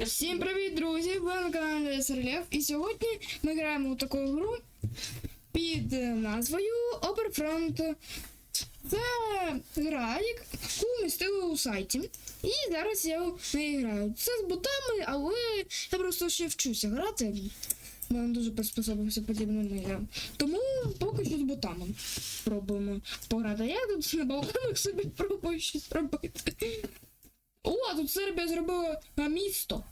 Всім привіт, друзі! Ви на каналі Серлєв. І сьогодні ми граємо у таку гру під назвою Operfront. Це гра, яку містили у сайті. І зараз я в неї граю. Це з ботами, але я просто ще вчуся грати. Я дуже приспособився подібним іграм. Тому поки що з ботами пробуємо пограти. Я тут на балконах собі пробую щось робити. О, тут Сербія зробила місто.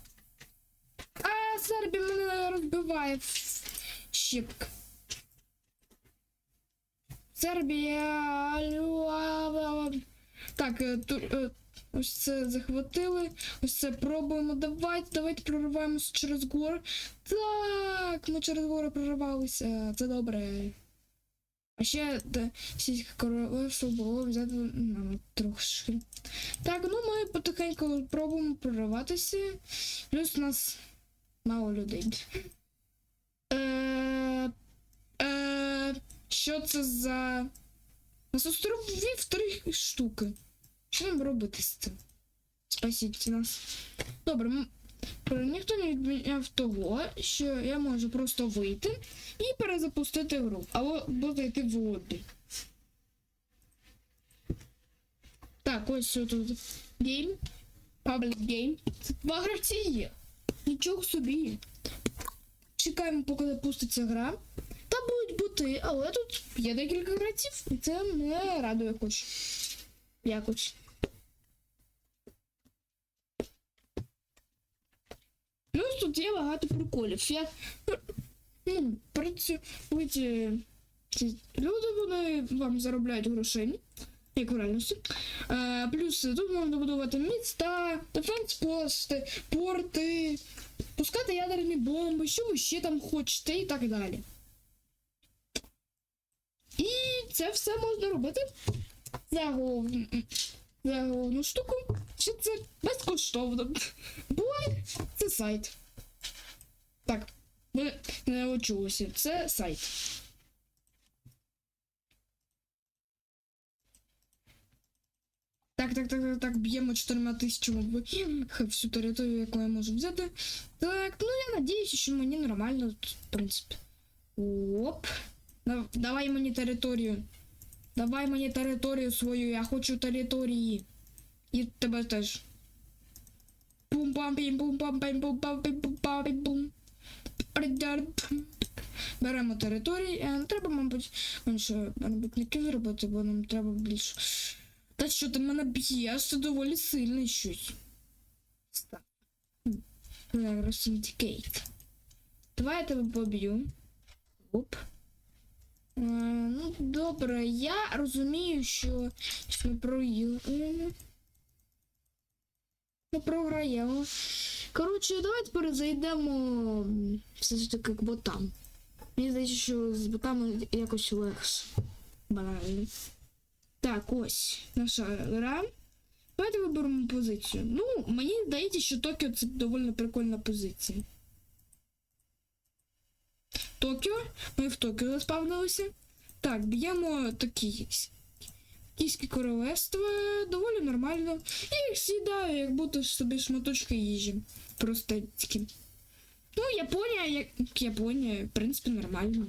А Сербія мене розбиває. Щіпка. Сербія. Так, е, е, ось це захватили. Ось це пробуємо. Давайте, давайте прориваємося через гори. Так, ми через гори проривалися. Це добре. А ще сільське королевство було взято ну, трошки. Так, ну ми потихеньку пробуємо прориватися. Плюс у нас мало людей. Е, е, що це за. Нас островів три штуки. Що нам робити з цим? Спасіть нас. Добре, ніхто не відміняв того, що я можу просто вийти і перезапустити гру. Або буде йти в лобі. Так, ось що тут. Гейм. Public гейм. Це два гравці є. Нічого собі. Чекаємо, поки запуститься гра. Та будуть бути, але тут є декілька гравців, і це мене радує хоч. Якось. Плюс тут є багато приколів. Я ну, працюють люди, вони вам заробляють грошей, як в реальності. Е, плюс тут можна будувати міста, дефенс-пости, порти, пускати ядерні бомби, що ви ще там хочете і так далі. І це все можна робити за головну, за головну штуку, що це безкоштовно. Бо це сайт. Так, ви не очулися. Це сайт. Так, так, так, так, так, б'ємо чотирма тисячами в всю територію, яку я можу взяти. Так, ну я надіюся, що мені нормально, в принципі. Оп. Давай мені територію. Давай мені територію свою, я хочу території. І тебе теж. бум Беремо території. Е, Треба, мабуть, менше робітників зробити, бо нам треба більше. Та що ти мене б'єш, це доволі сильний щось. Так. Syndicate. Давай я тебе поб'ю. Оп. Е, ну, добре, я розумію, що ми проїхали. Ми програємо. Коротше, давайте перезайдемо все ж таки к ботам. Мені здається, що з ботами якось легше. Банально. Так, ось наша гра. Давайте виберемо позицію. Ну, мені здається, що Токіо це доволі прикольна позиція. Токіо. Ми в Токіо заспавнилися. Так, б'ємо такі Київське королевство доволі нормально. І їх з'їдаю, як будто собі шматочки їжі. Простецькі. Ну, Японія, як Японія, в принципі, нормально.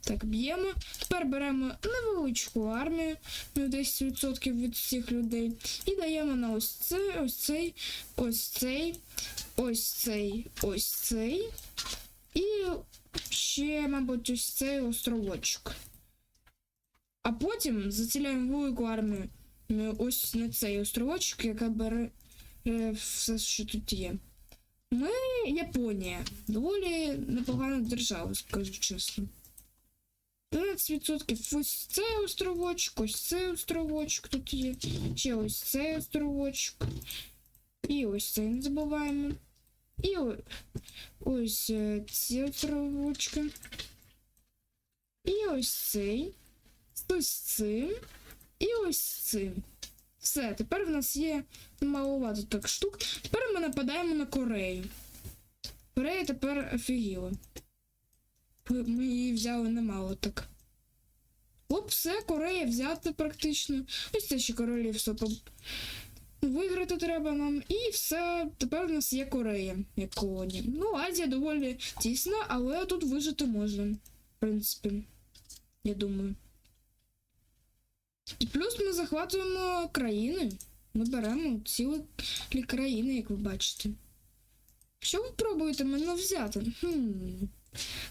Так, б'ємо. Тепер беремо невеличку армію, ну, 10% від всіх людей. І даємо на ось цей, ось цей, ось цей, ось цей, ось цей. І ще, мабуть, ось цей островочок. А потім заціляємо велику армію е, ось на цей островочок, яка бере е, все, що тут є. Ми Японія. Доволі непогана держава, скажу чесно. 15% ось цей островочок, ось цей островочок тут є. Ще ось цей островочок. І ось цей не забуваємо. І ось е, ці островочки. І ось цей. Ось цим. І ось цим. Все, тепер в нас є маловато так штук. Тепер ми нападаємо на Корею. Корея тепер офігіла. Ми її взяли немало так. Оп, все, Корея взята практично. Ось це ще королівство. Виграти треба нам, і все. Тепер у нас є Корея, як колонія. Ну, Азія доволі тісна, але тут вижити можна. В принципі, я думаю. І плюс ми захватуємо країни. Ми беремо цілі країни, як ви бачите. Що ви пробуєте мене взяти? Хм.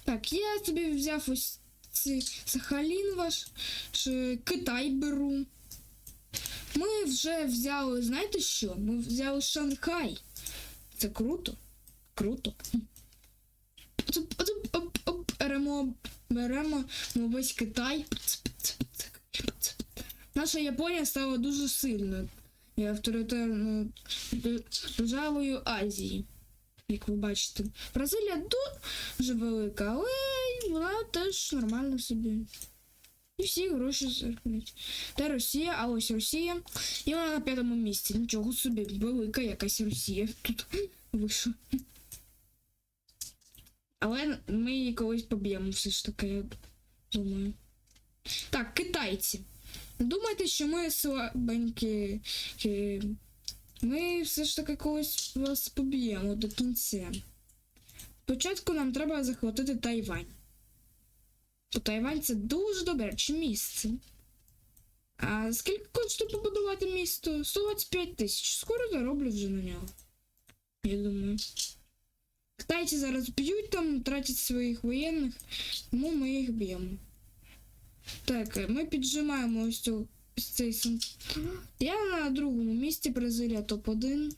Так, я собі взяв ось ці Сахалін ваш, чи Китай беру. Ми вже взяли, знаєте що? Ми взяли Шанхай. Це круто. Круто. Беремо, беремо весь Китай. Наша Японія стала дуже сильною і авторитарною державою Азії. Як ви бачите, Бразилія дуже велика, але вона теж нормально собі. І всі гроші зеркнуть. Та Росія, а ось Росія. І вона на п'ятому місці. Нічого собі, велика якась Росія тут вийшла. Але ми її колись поб'ємо все ж таки, я думаю. Так, китайці. Думайте, що ми слабенькі. Ми все ж таки колись вас поб'ємо до кінця. Спочатку нам треба захватити Тайвань. То Тайвань це дуже добре місце. А скільки коштує побудувати місто? 125 тисяч. Скоро зароблю вже на нього. Я думаю. Китайці зараз б'ють там, тратять своїх воєнних, тому ми їх б'ємо. Так, ми піджимаємо ось, цю, ось цей. Я на другому місці Бразилія топ-1.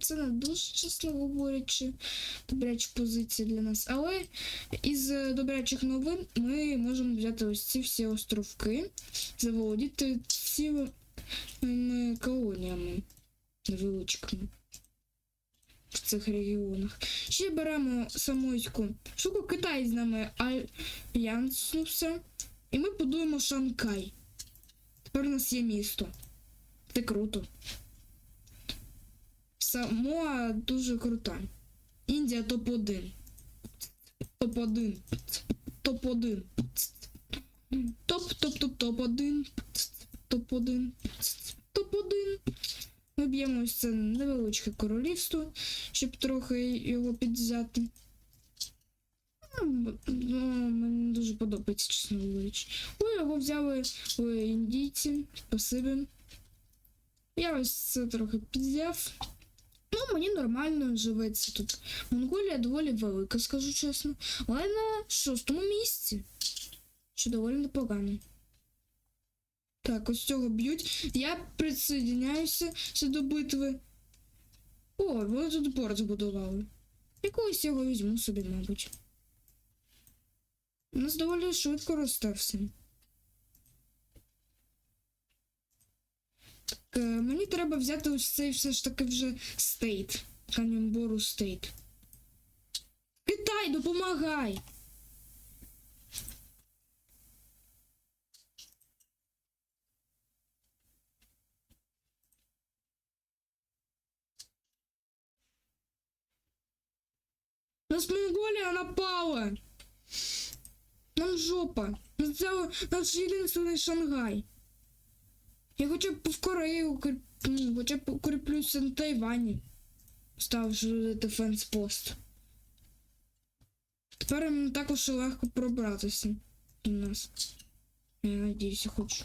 Це не дуже чесно говорячи, добряча позиція для нас. Але із е, добрячих новин ми можемо взяти ось ці всі островки, заволодіти цілими колоніями невеличкими в цих регіонах. Ще беремо самойську штуку, Китай з нами альянснувся, і ми будуємо Шанкай. Тепер у нас є місто. Це круто. Самоа дуже крута. Індія топ-1. Топ-1. Топ-1. Топ-топ-топ-топ-1. Топ-1. Топ-1. Ми б'ємо це невеличке королівство, щоб трохи його підзяти. Ну, ну, мені дуже подобається, чесно говорячи. Ви його взяли ви індійці, спасибі. Я ось це трохи підзяв. Ну, мені нормально живеться тут. Монголія доволі велика, скажу чесно. Але на шостому місці. Що доволі непогано. Так, ось цього б'ють. Я присоединяюся до битви. О, вони тут порт збудували. Якогось його візьму собі, мабуть. У нас доволі швидко росте все. Так, е, мені треба взяти ось цей все ж таки вже стейт. Канімбору стейт. Китай, допомагай! Нас Монголія напала! Нам жопа! Нас взяли наш єдиний Шангай. Я хоча б в Корею, укріп- ну, хоча б укріплюся на Тайвані. Ставши дефенс пост. Тепер їм також легко пробратися до нас. Я надіюся, хочу.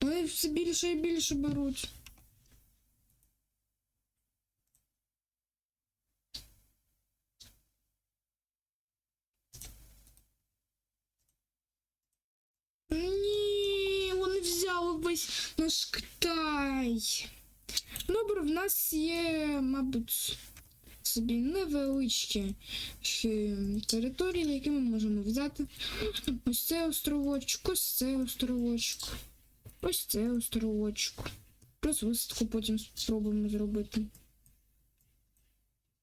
Вони все більше і більше беруть. Ні, вони весь наш Китай. Добре, в нас є, мабуть, собі невеличкі території, які ми можемо взяти. Ось цей островочок, ось цей островочок, ось цей островочок. Плюс висадку потім спробуємо зробити.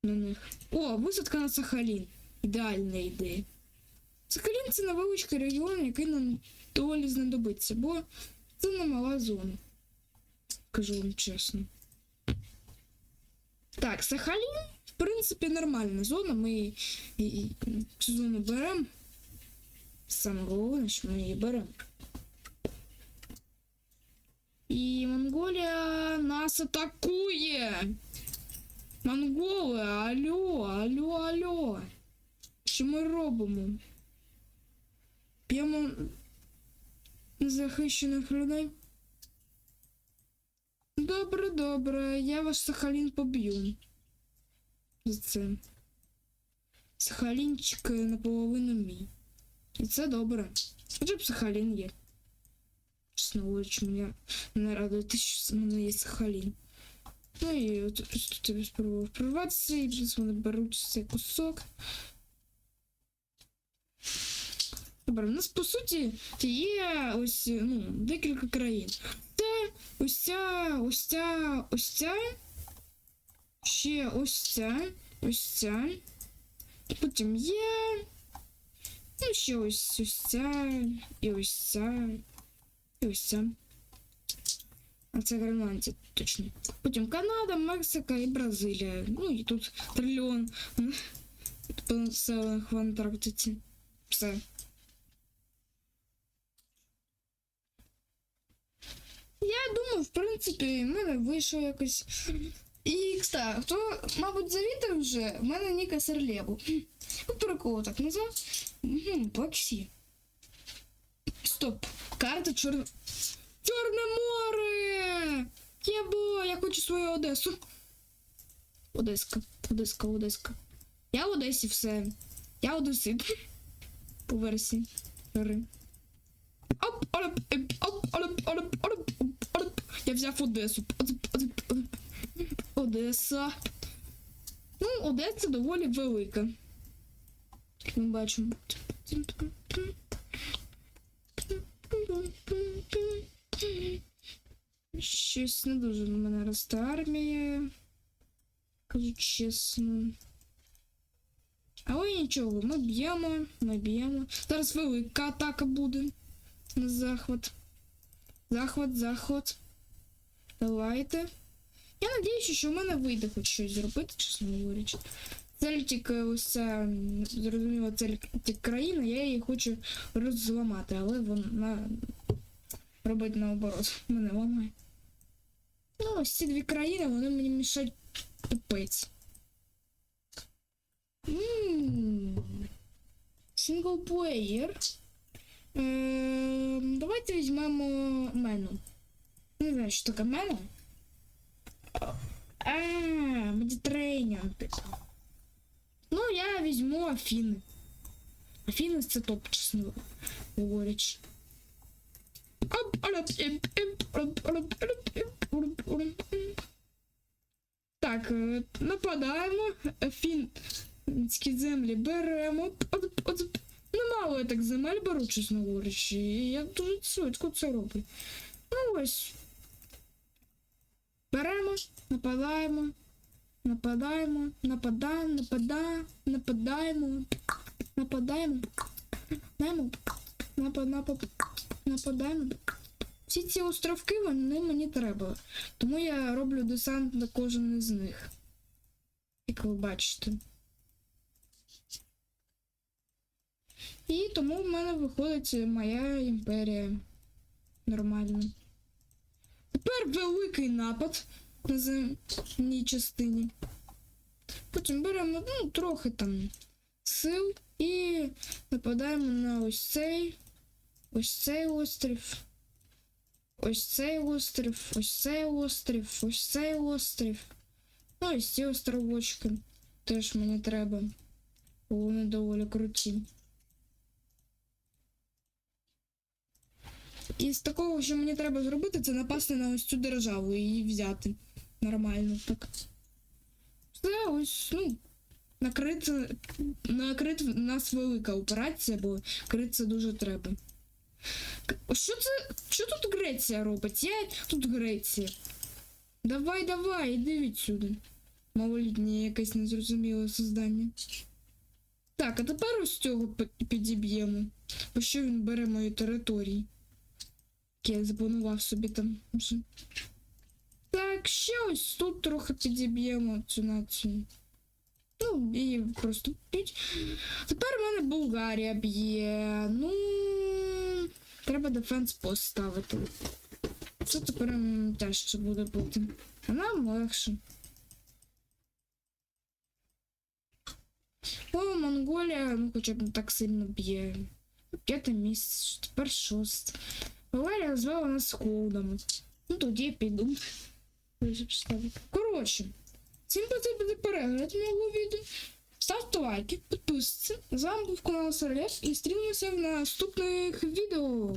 На них. О, висадка на Сахалін. Ідеальна ідея. Сахалін це невеличкий регіон, який нам доволі знадобиться, бо це не мала зона. Кажу вам чесно. Так, Сахалін, в принципі, нормальна зона. Ми і- і- цю зону беремо. Саме головне, що ми її беремо. І ми Монголія нас атакує. Монголи, алло, алло, алло. Що ми робимо? П'ємо захищених людей. Добре, добре, я ваш Сахалін поб'ю. За це. Сахалінчик наполовину мій. І це добре. Хоча б Сахалін є. Чесно говорячи, мене не радує те, що в мене є Сахалін. Ну і от тут я спробував прорватися, і зараз вони беруть цей кусок. Добре, у нас по суті є ось ну, декілька країн. Це ось ця, ось ця, ось ця. Ще ось ця, ось ця. Потім є. Ну, ще ось ось ця, і ось ця, і ось ця. А це Гренландія, точно. Потім Канада, Мексика і Бразилія. Ну і тут трильйон населених в Антарктиці. Все. В принципі, в мене вийшло якось. І, кстати, хто, мабуть, завітав вже, в мене Ніка Серлєву. Ну, прикол так назвав. Плаксі. Стоп. Карта чорне. Чорне море! Єбо, я хочу свою Одесу. Одеска, Одеска, Одеска. Я в Одесі все. Я Одесит. По версії. Оп, оп, оп, оп, оп, оп, оп. Я взяв Одесу. Одеса. Ну, Одеса доволі велика. Ми бачимо. Щось не дуже на мене росте армія. Кажу чесно. Але нічого, ми б'ємо, ми б'ємо. Зараз велика атака буде. На захват. Захват, захват. Давайте. Я надіюся, що в мене вийде хоч щось зробити, чесно говорячи. Цель тільки ось зрозуміло, цель країна, я її хочу розламати, але вона робить наоборот. Мене ламає. Ну, ось ці дві країни, вони мені мішають тупець. Синглплеєр. Ем, Давайте візьмемо мену. Не знаю, що таке мену. А, Медiterranean, типу. Ну, я візьму Афіни. Афіни це топ, чесно говорячи. Так, е, нападаємо. Фінські землі беремо. Немало я так земель беру, чесно говорячи. Я дуже швидко це роблю. Ну ось. Беремо, нападаємо, нападаємо, нападаємо, нападаємо, нападаємо, нападаємо, нападаємо, напад, напад, нападаємо. Всі ці островки вони мені треба. Тому я роблю десант на кожен із них. Як ви бачите. І тому в мене виходить моя імперія. Нормально. Тепер великий напад на земній частині. Потім беремо ну, трохи там сил і нападаємо на ось цей, ось цей острів, ось цей острів, ось цей острів, ось цей острів. Ну, ось ці островочки теж мені треба. Бо вони доволі круті. І з такого, що мені треба зробити, це напасти на ось цю державу і її взяти. Нормально так. Все, ось, ну, накрити, накрити в нас велика операція, бо крити це дуже треба. Що це? Що тут Греція робить? Я тут Греція. Давай, давай, іди відсюди. Малолітнє якесь незрозуміле создання. Так, а тепер ось цього підіб'ємо. Бо що він бере мої території? Я запланував собі там. Так, ще ось тут трохи підіб'ємо цю націю. Ну, і просто б'ють. Тепер в мене Болгарія б'є. Ну. Треба дефенс поставити. Це тепер теж буде бути. А нам легше. О, Монголія, ну хоча б не так сильно б'є. П'яте місце, тепер шосте. Баварія звела нас холодом. Ну тоді піду. Коротше, всім потрібен перегляд мого відео. Ставте лайки, підписуйтесь. З вами був канал Сарлєв і стрімимося в наступних відео.